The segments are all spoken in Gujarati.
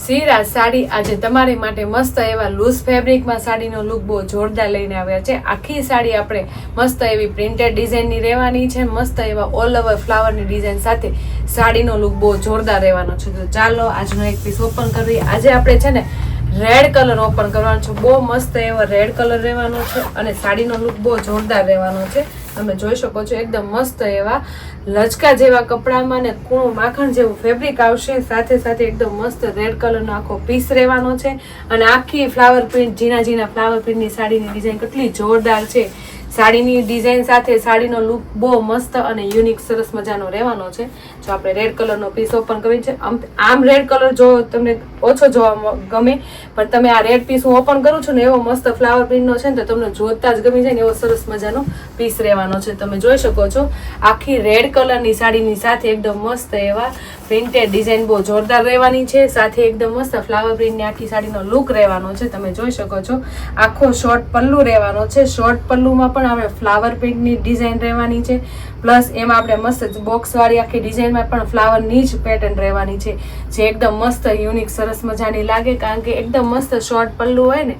સિરાજ સાડી આજે તમારી માટે મસ્ત એવા લૂઝ ફેબ્રિકમાં સાડીનો લુક બહુ જોરદાર લઈને આવ્યા છે. આખી સાડી આપણે મસ્ત એવી પ્રિન્ટેડ ડિઝાઇનની રહેવાની છે. મસ્ત એવા ઓલ ઓવર ફ્લાવરની ડિઝાઇન સાથે સાડીનો લુક બહુ જોરદાર રહેવાનો છે. તો ચાલો, આજનો એક પીસ ઓપન કરવી આજે આપણે છે ને રેડ કલર ઓપન કરવાનો છે. બહુ મસ્ત એવો રેડ કલર રહેવાનો છે અને સાડીનો લુક બહુ જોરદાર રહેવાનો છે. તમે જોઈ શકો છો, એકદમ મસ્ત એવા લચકા જેવા કપડામાં ને કૂણું માખણ જેવું ફેબ્રિક આવશે. સાથે સાથે એકદમ મસ્ત રેડ કલરનો આખો પીસ રહેવાનો છે. અને આખી ફ્લાવર પ્રિન્ટ ઝીણા ઝીણા ફ્લાવર પ્રિન્ટની સાડીની ડિઝાઇન કેટલી જોરદાર છે. સાડીની ડિઝાઇન સાથે સાડીનો લુક બહુ મસ્ત અને યુનિક સરસ મજાનો રહેવાનો છે. જો આપણે રેડ કલરનો પીસ ઓપન કરીએ છે, આમ આમ રેડ કલર જો તમને ઓછો જોવા ગમે, પણ તમે આ રેડ પીસ હું ઓપન કરું છું ને એવો મસ્ત ફ્લાવર પ્રિન્ટનો છે ને તો તમને જોતા જ ગમી જાય ને એવો સરસ મજાનો પીસ રહેવાનો છે. તમે જોઈ શકો છો, આખી રેડ કલરની સાડીની સાથે એકદમ મસ્ત એવા પ્રિન્ટેડ ડિઝાઇન બહુ જોરદાર રહેવાની છે. સાથે એકદમ મસ્ત ફ્લાવર પ્રિન્ટની આખી સાડીનો લુક રહેવાનો છે. તમે જોઈ શકો છો, આખો શોર્ટ પલ્લુ રહેવાનો છે. શોર્ટ પલ્લુમાં પણ આપણે ફ્લાવર પ્રિન્ટની ડિઝાઇન રહેવાની છે. પ્લસ એમાં આપણે મસ્ત બોક્સવાળી આખી ડિઝાઇનમાં પણ ફ્લાવરની જ પેટર્ન રહેવાની છે. જે એકદમ મસ્ત યુનિક સરસ મજાની લાગે. કારણ કે એકદમ મસ્ત શોર્ટ પલ્લુ હોય ને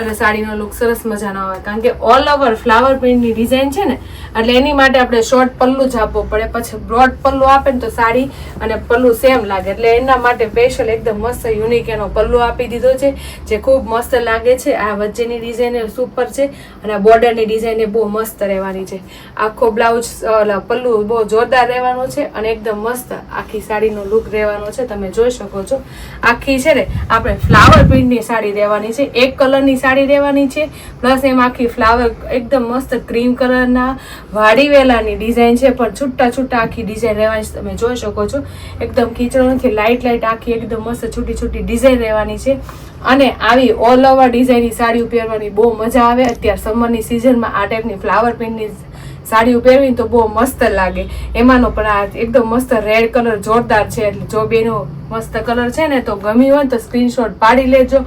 અને સાડીનો લુક સરસ મજાનો આવે. કારણ કે ઓલ ઓવર ફ્લાવર પ્રિન્ટની ડિઝાઇન છે ને, એટલે એની માટે આપણે શોર્ટ પલ્લુ જ આપવો પડે. પછી બ્રોડ પલ્લુ આપે ને તો સાડી અને પલ્લુ સેમ લાગે. એટલે એના માટે સ્પેશિયલ એકદમ મસ્ત યુનિક એનો પલ્લુ આપી દીધો છે, જે ખૂબ મસ્ત લાગે છે. આ વચ્ચેની ડિઝાઇન સુપર છે અને આ બોર્ડરની ડિઝાઇન એ બહુ મસ્ત રહેવાની છે. આખો બ્લાઉઝ પલ્લુ બહુ જોરદાર રહેવાનો છે અને એકદમ મસ્ત આખી સાડીનો લુક રહેવાનો છે. તમે જોઈ શકો છો. આખી છે ને, આપણે ફ્લાવર પ્રિન્ટની સાડી રહેવાની છે. એક કલરની સાડી રહેવાની છે. પ્લસ એમાં આખી ફ્લાવર એકદમ મસ્ત ક્રીમ કલરના વાડી વેલાની ડિઝાઇન છે. પણ છૂટા છૂટા આખી ડિઝાઇન રહેવાની છે. તમે જોઈ શકો છો. એકદમ ખીચડો નથી લાઇટ લાઇટ આખી એકદમ મસ્ત છૂટી છૂટી ડિઝાઇન રહેવાની છે. અને આવી ઓલ ઓવર ડિઝાઇનની સાડીઓ પહેરવાની બહુ મજા આવે. અત્યારે સમરની સિઝનમાં આ ટાઈપની ફ્લાવર પ્રિન્ટની સાડીઓ પહેરવી તો બહુ મસ્ત લાગે. એમાંનો પણ આ એકદમ મસ્ત રેડ કલર જોરદાર છે. એટલે જો બેનો મસ્ત કલર છે ને તો ગમી હોય ને તો સ્ક્રીનશોટ પાડી લેજો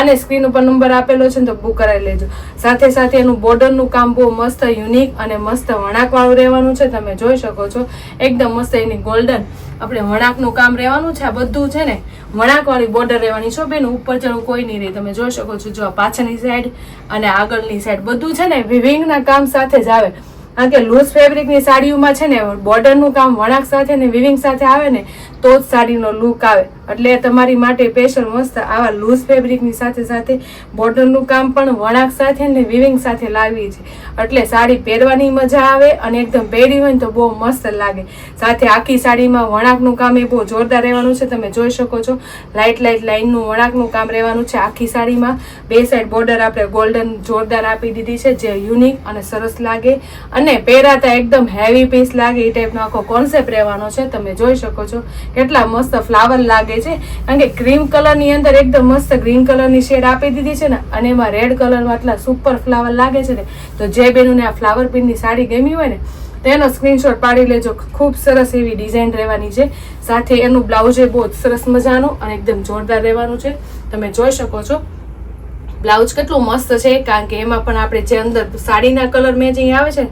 અને સ્ક્રીન ઉપર નંબર આપેલો છે ને તો બુક કરાવી લેજો. સાથે સાથે એનું બોર્ડરનું કામ બહુ મસ્ત યુનિક અને મસ્ત વણાકવાળું રહેવાનું છે. તમે જોઈ શકો છો. એકદમ મસ્ત એની ગોલ્ડન આપણે વણાકનું કામ રહેવાનું છે. આ બધું છે ને વણાકવાળી બોર્ડર રહેવાની છો. બેન, ઉપર ચડું કોઈ નહીં રહે તમે જોઈ શકો છો. જો પાછળની સાઈડ અને આગળની સાઈડ બધું છે ને વિવિંગના કામ સાથે જ આવે. કારણ કે લૂઝ ફેબ્રિકની સાડીઓમાં છે ને બોર્ડરનું કામ વણાક સાથે ને વિવિંગ સાથે આવે ને, તો જ સાડીનો લુક આવે. એટલે તમારી માટે સ્પેશિયલ મસ્ત આવા લૂઝ ફેબ્રિકની સાથે સાથે બોર્ડરનું કામ પણ વણાક સાથે ને વિવિંગ સાથે લાવી છે. એટલે સાડી પહેરવાની મજા આવે અને એકદમ પહેરી હોય ને તો બહુ મસ્ત લાગે. સાથે આખી સાડીમાં વણાકનું કામ એ બહુ જોરદાર રહેવાનું છે. તમે જોઈ શકો છો લાઇટ લાઇટ લાઇનનું વણાકનું કામ રહેવાનું છે આખી સાડીમાં. બે સાઈડ બોર્ડર આપણે ગોલ્ડન જોરદાર આપી દીધી છે, જે યુનિક અને સરસ લાગે. અને પહેરાતા એકદમ હેવી પીસ લાગે એ ટાઈપનો આખો કોન્સેપ્ટ રહેવાનો છે. તમે જોઈ શકો છો કેટલા મસ્ત ફ્લાવર લાગે છે. કારણ કે ક્રીમ કલરની અંદર એકદમ મસ્ત ગ્રીન કલરની શેડ આપી દીધી છે ને, અને એમાં રેડ કલરમાં આટલા સુપર ફ્લાવર લાગે છે ને, તો જે બેનોને આ ફ્લાવર પિનની સાડી ગમી હોય ને તેનો સ્ક્રીનશોટ પાડી લેજો. ખૂબ સરસ એવી ડિઝાઇન રહેવાની છે. સાથે એનું બ્લાઉઝ એ બહુ સરસ મજાનું અને એકદમ જોરદાર રહેવાનું છે. તમે જોઈ શકો છો. બ્લાઉઝ કેટલું મસ્ત છે, કારણ કે એમાં પણ આપણે જે અંદર સાડીના કલર મેચિંગ આવે છે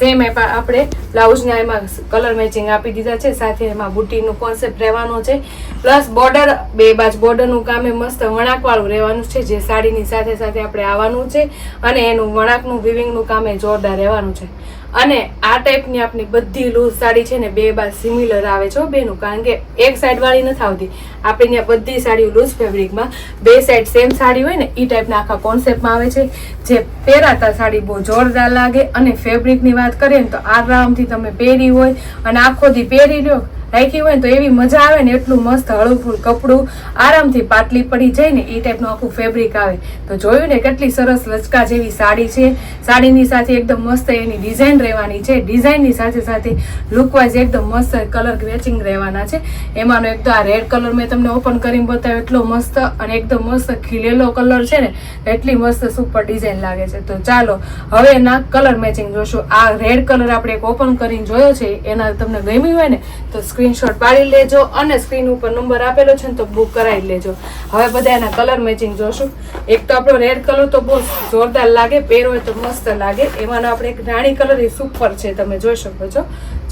સેમ આપણે બ્લાઉઝના એમાં કલર મેચિંગ આપી દીધા છે, સાથે એમાં બુટીનું કોન્સેપ્ટ રહેવાનો છે. પ્લસ બોર્ડર બે બાજુ બોર્ડરનું કામ એ મસ્ત વણાકવાળું રહેવાનું છે, જે સાડીની સાથે સાથે આપણે આવવાનું છે, અને એનું વણાકનું વિવિંગનું કામ એ જોરદાર રહેવાનું છે. અને આ ટાઈપની આપણી બધી લૂઝ સાડી છે ને બે બાર સિમિલર આવે છે બેનું, કારણ કે એક સાઈડ વાળી નથી આવતી. આપણે ત્યાં બધી સાડીઓ લૂઝ ફેબ્રિકમાં બે સાઈડ સેમ સાડી હોય ને એ ટાઈપના આખા કોન્સેપ્ટમાં આવે છે. જે પહેરાતા સાડી બહુ જોરદાર લાગે અને ફેબ્રિકની વાત કરીએ ને, તો આરામથી તમે પહેરી હોય અને આખો દી પહેરી લ્યો. રાખી હોય ને તો એવી મજા આવે ને એટલું મસ્ત હળવું કપડું, આરામથી પાટલી પડી જાય ને એ ટાઈપનું આખું ફેબ્રિક આવે. તો જોયું ને કેટલી સરસ લચકા જેવી સાડી છે. સાડીની સાથે એકદમ મસ્ત એની ડિઝાઇન રહેવાની છે. ડિઝાઇનની સાથે સાથે લુકવાઇઝ એકદમ મસ્ત કલર મેચિંગ રહેવાના છે. એમાંનો એક તો આ રેડ કલર મેં તમને ઓપન કરીને બતાવ્યો, એટલો મસ્ત અને એકદમ મસ્ત ખીલેલો કલર છે ને, એટલી મસ્ત સુપર ડિઝાઇન લાગે છે. તો ચાલો, હવે ના કલર મેચિંગ જોશું. આ રેડ કલર આપણે એક ઓપન કરીને જોયો છે, એના તમને ગમ્યું હોય ને, તો સ્ક્રીનશોટ પાડી લેજો અને સ્ક્રીન ઉપર નંબર આપેલો છે ને તો બુક કરાવી લેજો. હવે બધા એના કલર મેચિંગ જોશું. એક તો આપણો રેડ કલર તો બહુ જોરદાર લાગે પહેરો તો મસ્ત લાગે. એમાંનો આપણે એક રાણી કલર એ સુપર છે, તમે જોઈ શકો છો.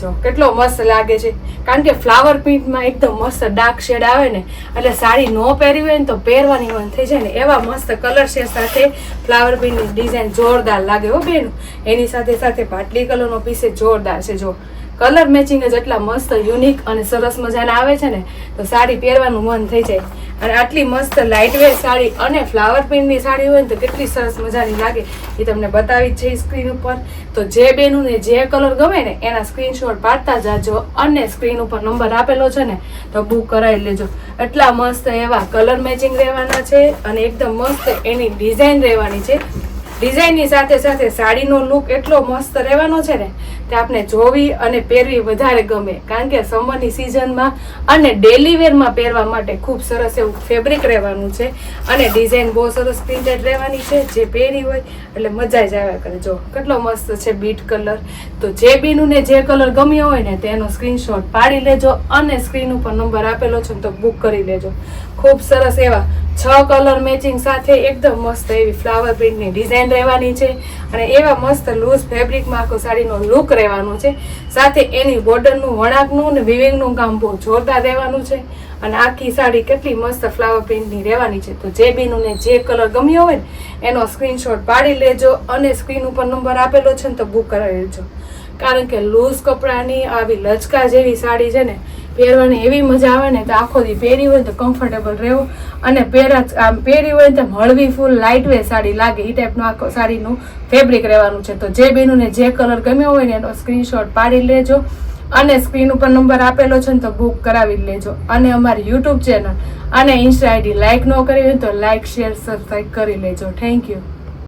જો, કેટલો મસ્ત લાગે છે. કારણ કે ફ્લાવર પ્રિન્ટમાં એકદમ મસ્ત ડાર્ક શેડ આવે ને, એટલે સાડી ન પહેરી હોય ને તો પહેરવાની મન થઈ જાય ને, એવા મસ્ત કલર શેડ સાથે ફ્લાવર પ્રિન્ટની ડિઝાઇન જોરદાર લાગે હો બેન. એની સાથે સાથે પાટલી કલરનો પીસે જોરદાર છે, જો. કલર મેચિંગ જ એટલા મસ્ત, યુનિક અને સરસ મજાના આવે છે ને, તો સાડી પહેરવાનું મન થઈ જાય. અને આટલી મસ્ત લાઇટ વેર સાડી અને ફ્લાવર પ્રિન્ટની સાડી હોય ને, તો કેટલી સરસ મજાની લાગે. એ તમને બતાવી જ છે સ્ક્રીન ઉપર. તો જે બેનુંને જે કલર ગમે ને, એના સ્ક્રીનશોટ પાડતા જાજો અને સ્ક્રીન ઉપર નંબર આપેલો છે ને, તો બુક કરાવી લેજો. એટલા મસ્ત એવા કલર મેચિંગ રહેવાના છે અને એકદમ મસ્ત એની ડિઝાઇન રહેવાની છે. ડિઝાઇનની સાથે સાથે સાડીનો લુક એટલો મસ્ત રહેવાનો છે ને તે આપણે જોવી અને પહેરવી વધારે ગમે. કારણ કે સમરની સિઝનમાં અને ડેલી વેરમાં પહેરવા માટે ખૂબ સરસ એવું ફેબ્રિક રહેવાનું છે અને ડિઝાઇન બહુ સરસ પ્રિન્ટેડ રહેવાની છે. જે પહેરી હોય એટલે મજા જ આવ્યા કરે. જો, કેટલો મસ્ત છે બીટ કલર તો જે બીનું ને જે કલર ગમ્યો હોય ને, તેનો સ્ક્રીનશોટ પાડી લેજો અને સ્ક્રીન ઉપર નંબર આપેલો છે તો બુક કરી લેજો. ખૂબ સરસ એવા છ કલર મેચિંગ સાથે એકદમ મસ્ત એવી ફ્લાવર પ્રિન્ટની ડિઝાઇન રહેવાની છે અને એવા મસ્ત લૂઝ ફેબ્રિકમાં આખો સાડીનો લુક રહેવાનો છે. સાથે એની બોર્ડરનું વણાકનું અને વિવિંગનું કામ બહુ જોરદાર રહેવાનું છે. અને આખી સાડી કેટલી મસ્ત ફ્લાવર પ્રિન્ટની રહેવાની છે. તો જે બીનું ને જે કલર ગમ્યો હોય એનો સ્ક્રીનશોટ પાડી લેજો અને સ્ક્રીન ઉપર નંબર આપેલો છે ને તો બુક કરાવી લેજો કારણ કે લૂઝ કપડાની આવી લચકા જેવી સાડી છે ને પહેરવાની એવી મજા આવે ને તો આખો દી પહેરી હોય તો કમ્ફર્ટેબલ રહેવું. અને પહેરા આમ પહેરી હોય તો હળવી ફૂલ લાઇટ વે સાડી લાગે. એ ટાઈપનું આખો સાડીનું ફેબ્રિક રહેવાનું છે. તો જે બેનુને જે કલર ગમ્યો હોય ને એનો સ્ક્રીનશોટ પાડી લેજો. અને સ્ક્રીન ઉપર નંબર આપેલો છે ને તો બુક કરાવી લેજો. અને અમારી યુટ્યુબ ચેનલ અને ઇન્સ્ટા આઈડી લાઇક ન કરી હોય તો લાઇક શેર સબસ્ક્રાઈબ કરી લેજો. Thank you